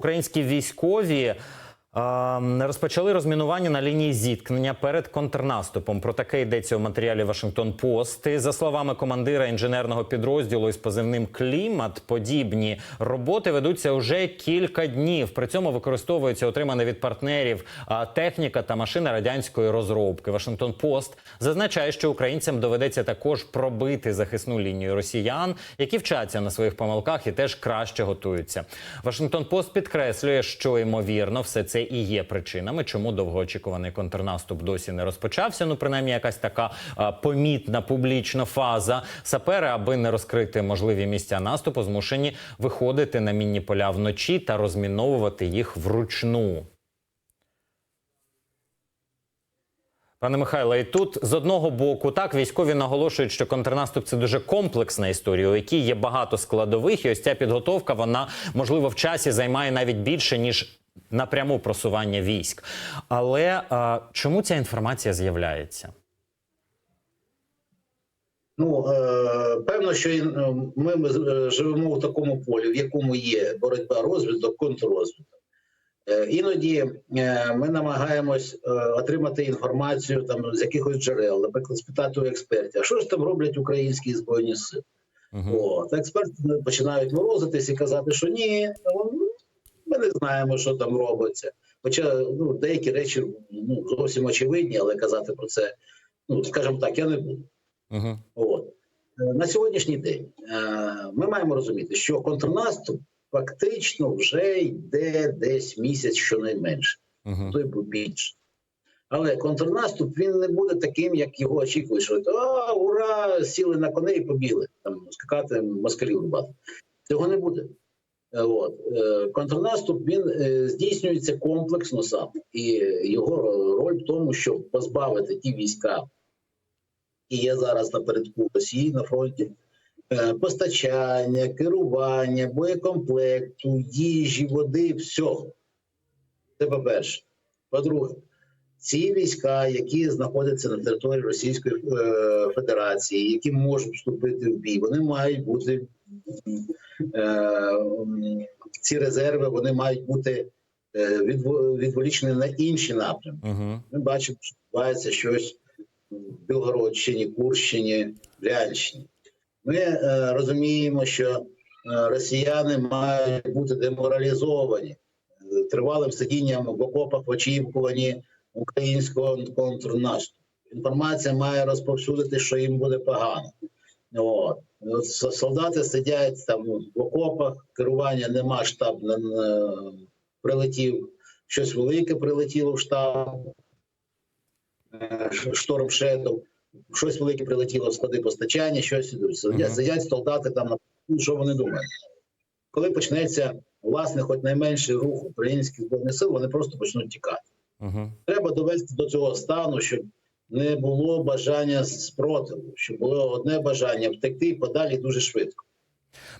Українські військові розпочали розмінування на лінії зіткнення перед контрнаступом. Про таке йдеться у матеріалі Вашингтон Пост. За словами командира інженерного підрозділу із позивним Клімат, подібні роботи ведуться уже кілька днів. При цьому використовується отримана від партнерів техніка та машина радянської розробки. Вашингтон Пост зазначає, що українцям доведеться також пробити захисну лінію росіян, які вчаться на своїх помилках і теж краще готуються. Вашингтон Пост підкреслює, що ймовірно все це і є причинами, чому довгоочікуваний контрнаступ досі не розпочався. Ну, принаймні, якась така а, помітна публічна фаза. Сапери, аби не розкрити можливі місця наступу, змушені виходити на мінні поля вночі та розміновувати їх вручну. Пане Михайло, і тут з одного боку так військові наголошують, що контрнаступ це дуже комплексна історія, у якій є багато складових, і ось ця підготовка вона можливо в часі займає навіть більше ніж напряму просування військ. Але а, чому ця інформація з'являється? Ну е, певно, що е, ми, ми е, живемо в такому полі, в якому є боротьба розвиток, контррозвиток. Е, іноді е, ми намагаємось е, отримати інформацію там з якихось джерел, наприклад, спитати у експертів, а що ж там роблять українські збройні сили. Угу. От, експерти починають морозитись і казати, що ні, ну, не знаємо, що там робиться. Хоча ну, деякі речі ну, зовсім очевидні, але казати про це, ну скажімо так, я не буду. Угу. От. Е, На сьогоднішній день е, ми маємо розуміти, що контрнаступ фактично вже йде десь місяць щонайменше, Угу. той був більше. Але контрнаступ він не буде таким, як його очікують, що а, ура, сіли на коней і побігли там скакати москалів рубати. Цього не буде. Е, От. Е, Контрнаступ він е, здійснюється комплексно сам, і його роль в тому, щоб позбавити ті війська, і є зараз напередку Росії на фронті. Постачання, керування, боєкомплекту, їжі, води, всього. Це по-перше. По-друге, ці війська, які знаходяться на території Російської Федерації, які можуть вступити в бій, вони мають бути ці резерви, вони мають бути е, відволічені на інші напрямки. Угу. Ми бачимо, що відбувається щось в Білгородщині, Курщині, Брянщині. Ми е, розуміємо, що е, росіяни мають бути деморалізовані е, тривалим сидінням в окопах в очікуванні українського контрнаступу. Інформація має розповсюдити, що їм буде погано. От. От Солдати сидять там в окопах, керування нема, штаб не- не прилетів, щось велике прилетіло в штаб, е, шторм Шедов, щось велике прилетіло в склади постачання, щось. Сидять, сидять солдати там на ну, що вони думають. Коли почнеться власне, хоч найменший рух українських збройних сил, вони просто почнуть тікати. Треба довести до цього стану, щоб не було бажання спротиву, щоб було одне бажання втекти подалі дуже швидко.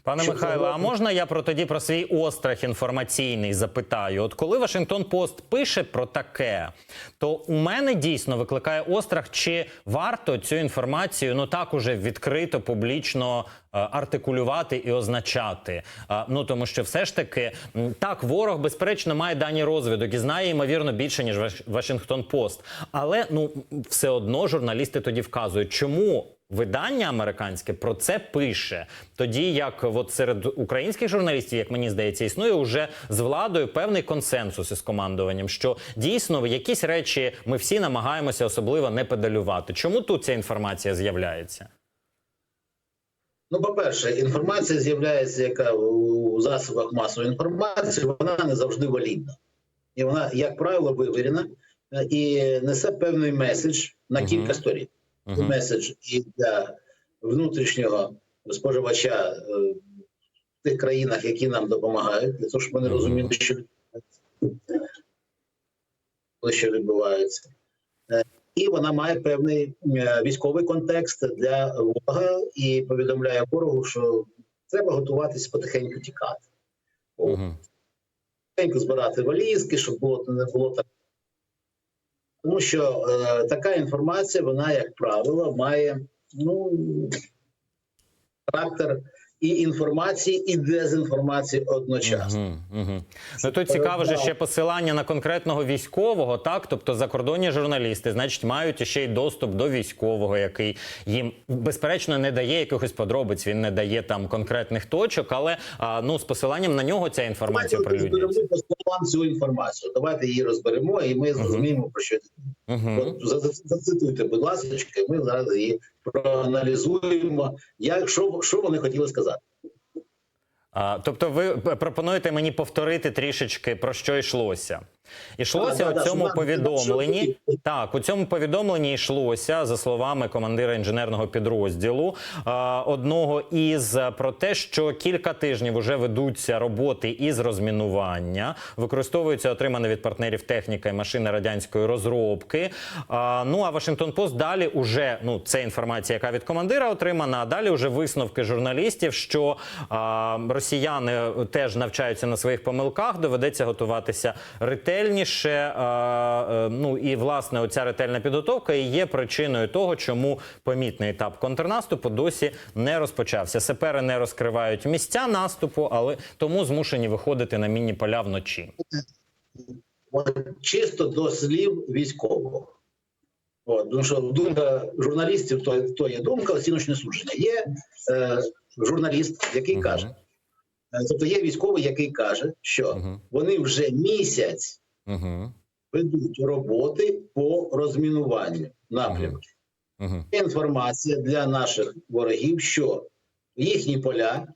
Пане Щоб Михайло, а можна я про тоді про свій острах інформаційний запитаю? От коли Вашингтон Пост пише про таке, то у мене дійсно викликає острах, чи варто цю інформацію ну так уже відкрито, публічно е, артикулювати і означати. Е, ну тому що все ж таки так, ворог безперечно має дані розвідок і знає ймовірно більше ніж Ваш- Вашингтон Пост. Але ну все одно журналісти тоді вказують, чому видання американське про це пише. Тоді як от серед українських журналістів, як мені здається, існує вже з владою певний консенсус із командуванням, що дійсно якісь речі ми всі намагаємося особливо не педалювати. Чому тут ця інформація з'являється? Ну, по-перше, інформація з'являється, яка у засобах масової інформації, вона не завжди валідна. І вона, як правило, вивірена е, і несе певний меседж на кілька сторін. Угу. меседж і для внутрішнього споживача е, в тих країнах, які нам допомагають, для того, щоб вони розуміли, що відбувається. що відбувається. Е, І вона має певний е, військовий контекст для ворога і повідомляє ворогу, що треба готуватися потихеньку тікати. Потихеньку збирати валізки, щоб було не було так. Тому що е, така інформація, вона, як правило, має ну, характер і інформації, і дезінформації одночасно. Угу, угу. Ну тут цікаво же ще посилання на конкретного військового, так тобто закордонні журналісти, значить, мають ще й доступ до військового, який їм безперечно не дає якихось подробиць. Він не дає там конкретних точок, але а, ну з посиланням на нього ця інформація Давайте оприлюднюється. розберемо цю інформацію. Давайте її розберемо, і ми зрозуміємо про що. Угу. От за- за- зацитуйте, будь ласка, ми зараз її проаналізуємо. Як що, що вони хотіли сказати? А, тобто, ви пропонуєте мені повторити трішечки про що йшлося? Йшлося Да, у цьому повідомленні. Так, у цьому повідомленні йшлося за словами командира інженерного підрозділу одного із про те, що кілька тижнів вже ведуться роботи із розмінування, використовується отримана від партнерів техніка і машини радянської розробки. Ну а Вашингтон Пост далі уже ну це інформація, яка від командира отримана. А далі вже висновки журналістів, що росіяни теж навчаються на своїх помилках, доведеться готуватися ретельніше. Е, ну і власне оця ретельна підготовка і є причиною того, чому помітний етап контрнаступу досі не розпочався. Сапери не розкривають місця наступу, але тому змушені виходити на мінні поля вночі. Чисто до слів військового. От, тому що думка журналістів то, то є думка, оціночне судження. Є е, журналіст, який Мгм. каже, е, тобто є військовий, який каже, що Мгм. вони вже місяць Угу. ведуть роботи по розмінуванню напрямків. Угу. Є інформація для наших ворогів, що їхні поля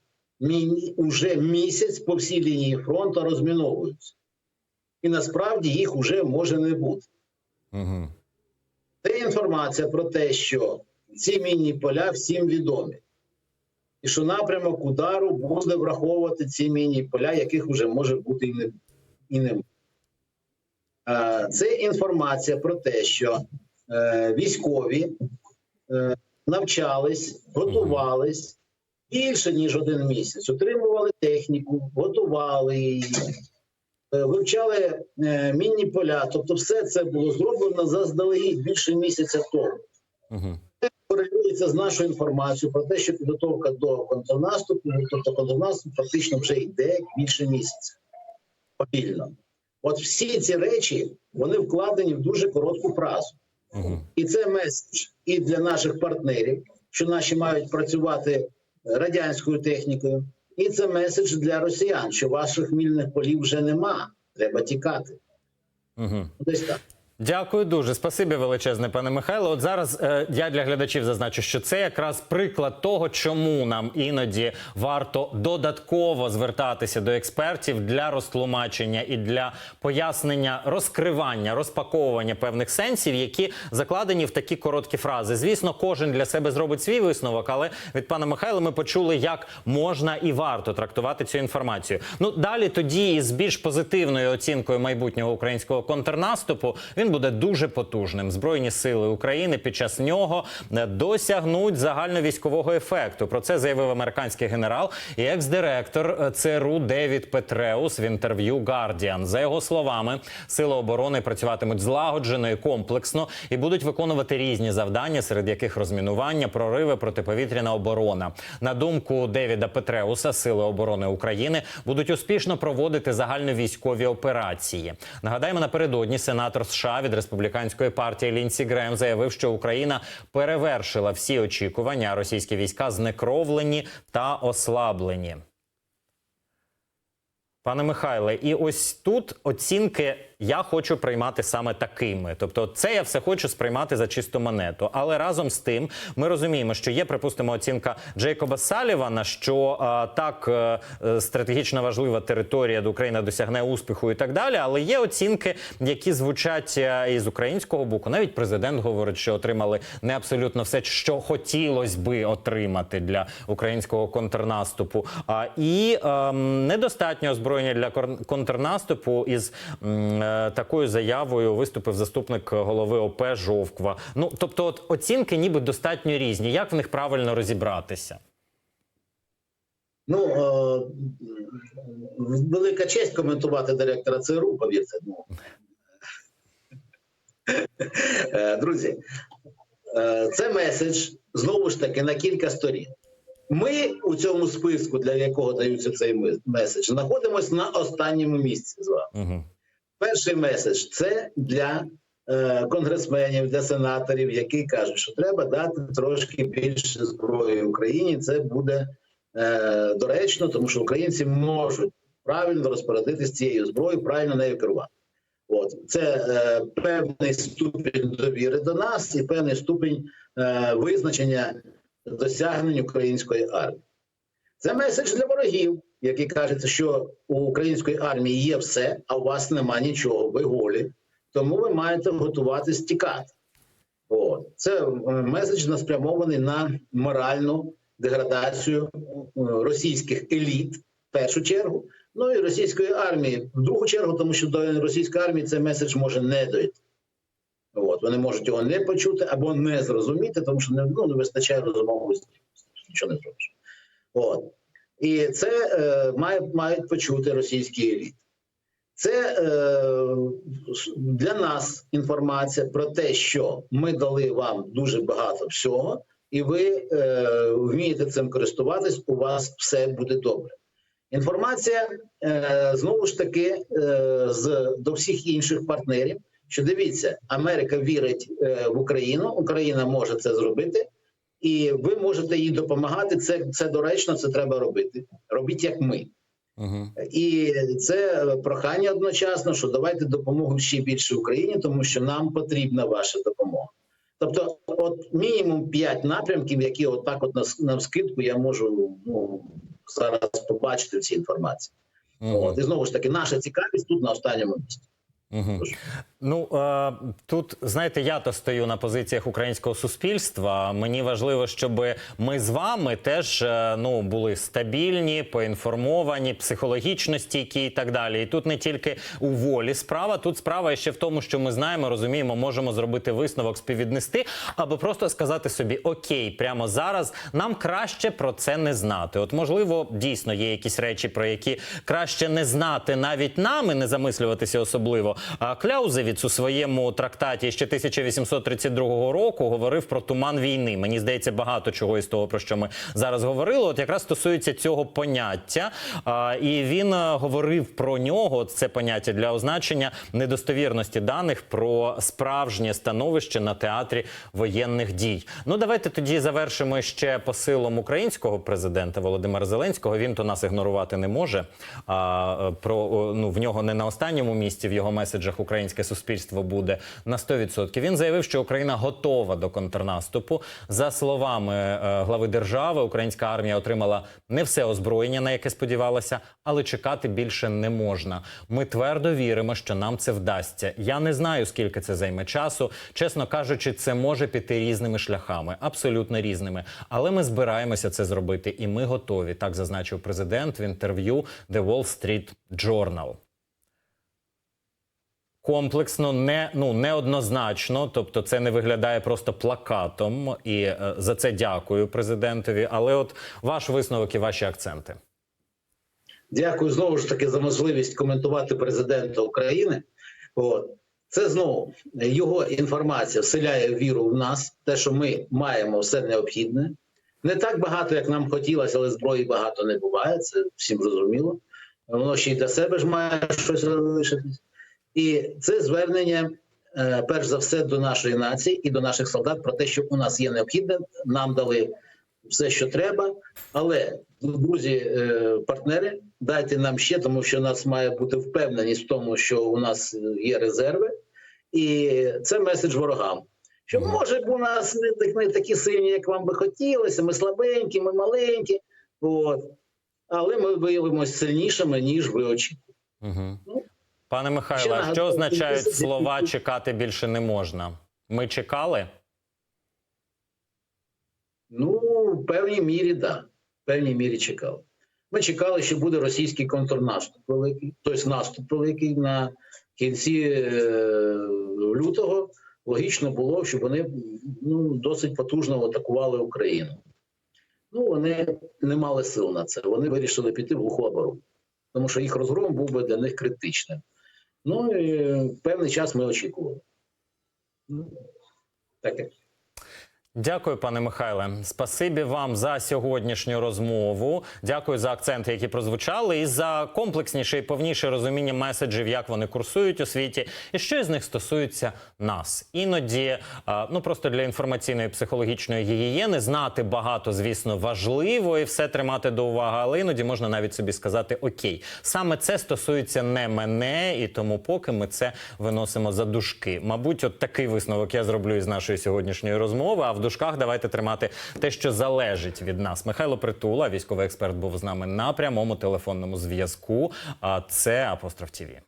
уже місяць по всій лінії фронту розміновуються. І насправді їх уже може не бути. Угу. Це інформація про те, що ці мінні поля всім відомі. І що напрямок удару буде враховувати ці мінні поля, яких вже може бути і не, і не буде. Це інформація про те, що е, військові е, навчались, готувались більше ніж один місяць, отримували техніку, готували її, е, вивчали е, мінні поля. Тобто, все це було зроблено заздалегідь більше місяця тому. Угу. Корелюється з нашою інформацією про те, що підготовка до контрнаступу, тобто контрнаступ фактично вже йде більше місяця. Повільно. От всі ці речі вони вкладені в дуже коротку фразу. Угу. І це меседж і для наших партнерів, що наші мають працювати радянською технікою, і це меседж для росіян, що ваших мільних полів вже нема. Треба тікати. Угу. Десь так. Дякую дуже. Спасибі величезне, пане Михайло. От зараз е, я для глядачів зазначу, що це якраз приклад того, чому нам іноді варто додатково звертатися до експертів для розтлумачення і для пояснення розкривання, розпаковування певних сенсів, які закладені в такі короткі фрази. Звісно, кожен для себе зробить свій висновок, але від пана Михайла ми почули, як можна і варто трактувати цю інформацію. Ну далі тоді із більш позитивною оцінкою майбутнього українського контрнаступу він буде дуже потужним. Збройні сили України під час нього е, досягнуть загальновійськового ефекту. Про це заявив американський генерал і екс-директор е, ЦРУ Девід Петреус в інтерв'ю Guardian. За його словами, сили оборони працюватимуть злагоджено і комплексно і будуть виконувати різні завдання, серед яких розмінування, прориви, протиповітряна оборона. На думку Девіда Петреуса, сили оборони України будуть успішно проводити загальновійськові операції. Нагадаємо, напередодні сенатор США від республіканської партії Лінсі Грем заявив, що Україна перевершила всі очікування. Російські війська знекровлені та ослаблені. Пане Михайле, і ось тут оцінки я хочу приймати саме такими. Тобто, це я все хочу сприймати за чисту монету. Але разом з тим ми розуміємо, що є, припустимо, оцінка Джейкоба Салівана, що а, так е, е, стратегічно важлива територія, де Україна досягне успіху і так далі. Але є оцінки, які звучать е, із українського боку. Навіть президент говорить, що отримали не абсолютно все, що хотілось би отримати для українського контрнаступу. А і ем, недостатньо озброєння для контрнаступу із м, такою заявою виступив заступник голови ОП Жовква. Ну тобто, от оцінки ніби достатньо різні. Як в них правильно розібратися? Ну, е, велика честь коментувати директора ЦРУ, повірте. Ну. Е, Друзі, е, це меседж знову ж таки на кілька сторін. Ми у цьому списку, для якого даються цей меседж, знаходимося на останньому місці з вами. Перший меседж це для е, конгресменів, для сенаторів, які кажуть, що треба дати трошки більше зброї Україні. Це буде е, доречно, тому що українці можуть правильно розпорядитися цією зброєю, правильно нею керувати. От це е, певний ступінь довіри до нас і певний ступінь е, визначення досягнень української армії. Це меседж для ворогів, які кажуть, що у української армії є все, а у вас нема нічого, ви голі. Тому ви маєте готуватись тікати. От. Це е, меседж наспрямований на моральну деградацію е, російських еліт в першу чергу, ну і російської армії в другу чергу, тому що до російської армії цей меседж може не дойти. От. Вони можуть його не почути або не зрозуміти, тому що не, ну, не вистачає розумової здібності. Нічого не зробиш. І це е, має, мають почути російські еліти. Це е, для нас інформація про те, що ми дали вам дуже багато всього, і ви е, вмієте цим користуватись, у вас все буде добре. Інформація е, знову ж таки е, з до всіх інших партнерів. Що дивіться, Америка вірить е, в Україну, Україна може це зробити, і ви можете їй допомагати. Це, це доречно, це треба робити. Робіть як ми. Угу. І це прохання одночасно, що давайте допомогу ще більше Україні, тому що нам потрібна ваша допомога. Тобто, от мінімум п'ять напрямків, які отак, от на, на вскидку я можу ну, зараз побачити в цій інформації. От і знову ж таки, наша цікавість тут на останньому місці. Угу. Ну е, тут знаєте, я то стою на позиціях українського суспільства. Мені важливо, щоб ми з вами теж е, ну були стабільні, поінформовані, психологічно стійкі і так далі. І тут не тільки у волі справа, тут справа ще в тому, що ми знаємо, розуміємо, можемо зробити висновок, співвіднести, або просто сказати собі: Окей, прямо зараз нам краще про це не знати. От можливо, дійсно є якісь речі, про які краще не знати навіть нам і не замислюватися особливо. Кляузевіц у своєму трактаті ще 1832 року говорив про туман війни. Мені здається, багато чого із того, про що ми зараз говорили, от якраз стосується цього поняття. І він е, говорив про нього. Це поняття для означення недостовірності даних про справжнє становище на театрі воєнних дій. Ну давайте тоді завершимо ще посилом українського президента Володимира Зеленського. Він то нас ігнорувати не може. А, е, про ну в нього не на останньому місці в його меседжах українське суспільство буде на 100%. Він заявив, що Україна готова до контрнаступу. За словами е, глави держави, українська армія отримала не все озброєння, на яке сподівалася, але чекати більше не можна. Ми твердо віримо, що нам це вдасться. Я не знаю, скільки це займе часу. Чесно кажучи, це може піти різними шляхами, абсолютно різними. Але ми збираємося це зробити, і ми готові. Так зазначив президент в інтерв'ю The Wall Street Journal комплексно, не ну неоднозначно. Тобто, це не виглядає просто плакатом, і е, за це дякую президентові. Але от ваш висновок і ваші акценти. Дякую знову ж таки за можливість коментувати президента України. От. Це знову його інформація вселяє віру в нас, те, що ми маємо все необхідне. Не так багато, як нам хотілося, але зброї багато не буває. Це всім зрозуміло. Воно ще й для себе ж має щось залишитись. І це звернення, е, перш за все, до нашої нації і до наших солдат про те, що у нас є необхідне, нам дали все, що треба. Але друзі, е, партнери, дайте нам ще, тому що у нас має бути впевненість в тому, що у нас є резерви, і це меседж ворогам. Що може б у нас не, так- не такі сильні, як вам би хотілося, ми слабенькі, ми маленькі, от. але ми виявимося сильнішими, ніж ви очікуєте. Угу. Ну, Пане Михайло, а що означають слова чекати більше не можна? Ми чекали? Ну, в певній мірі, так. Да. В певній мірі чекали. Ми чекали, що буде російський контрнаступ великий, тобто наступ великий на кінці е, лютого. Логічно було, щоб вони ну, досить потужно атакували Україну. Ну, вони не мали сил на це. Вони вирішили піти в глуху оборону, тому що їх розгром був би для них критичним. Ну і певний час ми очікували. Ну, таке. Дякую, пане Михайле. Спасибі вам за сьогоднішню розмову. Дякую за акценти, які прозвучали, і за комплексніше і повніше розуміння меседжів, як вони курсують у світі, і що із них стосується нас. Іноді, ну просто для інформаційної психологічної гігієни, знати багато, звісно, важливо і все тримати до уваги, але іноді можна навіть собі сказати Окей, саме це стосується не мене, і тому поки ми це виносимо за дужки. Мабуть, от такий висновок я зроблю із нашої сьогоднішньої розмови. А в дужках. Давайте тримати те, що залежить від нас. Михайло Притула, військовий експерт, був з нами на прямому телефонному зв'язку. А це апостроф Тіві.